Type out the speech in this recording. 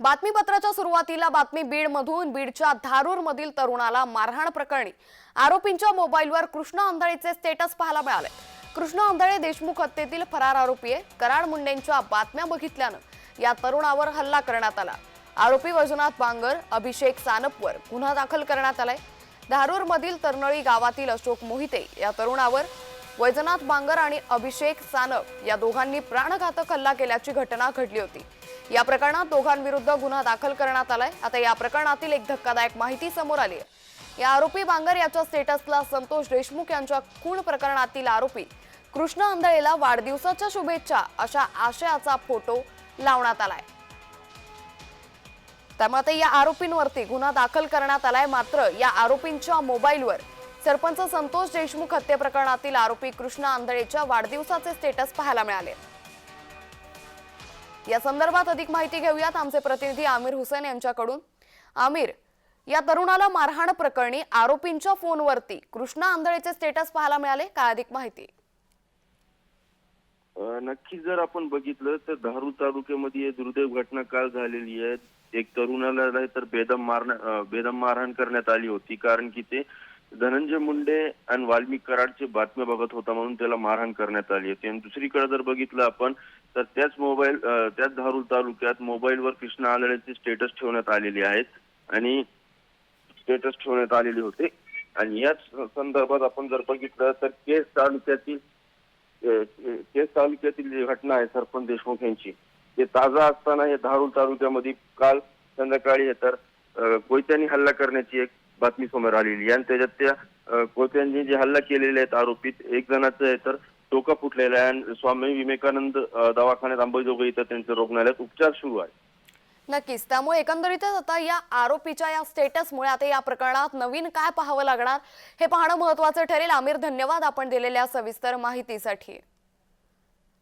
बातमीपत्राच्या सुरुवातीला बातमी बीडमधून बीडच्या धारूर मधील तरुणाला मारहाण प्रकरणी आरोपींच्या मोबाईलवर कृष्ण आंधळेचे स्टेटस पाहायला मिळाले. कृष्ण आंधळे देशमुख हत्येतील फरार आरोपी आहे. कराड मुंडेंच्या बातम्या बघितल्यानं या तरुणावर हल्ला करण्यात आला. आरोपी वैजनाथ बांगर अभिषेक सानपवर गुन्हा दाखल करण्यात आलाय. धारूर मधील तरनळी गावातील अशोक मोहिते या तरुणावर वैजनाथ बांगर आणि अभिषेक सानप या दोघांनी प्राणघातक हल्ला केल्याची घटना घडली होती. या प्रकरणात दोघांविरुद्ध गुन्हा दाखल करण्यात आलाय. आता या प्रकरणातील एक धक्कादायक माहिती समोर आली आहे. या आरोपी बांगर याच्या स्टेटसला संतोष देशमुख यांच्या खून प्रकरणातील आरोपी कृष्ण आंधळेला वाढदिवसाच्या शुभेच्छा अशा आशयाचा फोटो लावण्यात आलाय. त्यामुळे या आरोपींवरती गुन्हा दाखल करण्यात आलाय. मात्र या आरोपींच्या मोबाईलवर सरपंच संतोष देशमुख हत्ये प्रकरणातील आरोपी कृष्णा आंधळेच्या वाढदिवसाचे स्टेटस पाहायला मिळाले. या संदर्भात अधिक माहिती घेऊयात आमचे प्रतिनिधी आमिर हुसेन यांच्याकडून. आमिर या तरुणाला मारहाण प्रकरणी आरोपींच्या फोनवरती कृष्णा आंधळेचे स्टेटस पाहायला मिळाले. काय अधिक माहिती? नक्की जर आपण बघितलं तर धारू तालुक्यामध्ये दुर्दैव घटना काल झालेली आहे. एक तरुणाला नाही तर बेदम मारण बेदम मारहाण करण्यात आली होती. कारण की ते धनंजय मुंडे आणि वाल्मिक कराडचे बातम्या बघत होता म्हणून त्याला मारहाण करण्यात आली होती. आणि दुसरीकडे जर बघितलं आपण तर त्याच मोबाईल त्याच धारूर तालुक्यात मोबाईलवर कृष्ण आलळेचे स्टेटस ठेवण्यात आलेले आहेत. आणि स्टेटस ठेवण्यात आलेले होते. आणि याच संदर्भात आपण जर बघितलं तर केस तालुक्यातील केस तालुक्यातील जी घटना आहे सरपंच देशमुख यांची ते ताजा असताना हे धारूर तालुक्यामध्ये काल संध्याकाळी तर कोयत्यानी हल्ला करण्याची एक बातमी समोर आलेली आणि त्याच्यात त्या अ, जे हल्ला केलेले आहेत आरोपीत एक जणाचं आहे तर डोका फुटलेला आहे. आणि स्वामी विवेकानंद दवाखान्यात अंबाजोगाई इथं त्यांच्या रुग्णालयात उपचार सुरू आहे. नक्कीच. त्यामुळे एकंदरीतच आता या आरोपीच्या या स्टेटसमुळे आता या प्रकरणात नवीन काय पाहावं लागणार हे पाहणं महत्वाचं ठरेल. आमिर धन्यवाद आपण दिलेल्या सविस्तर माहितीसाठी.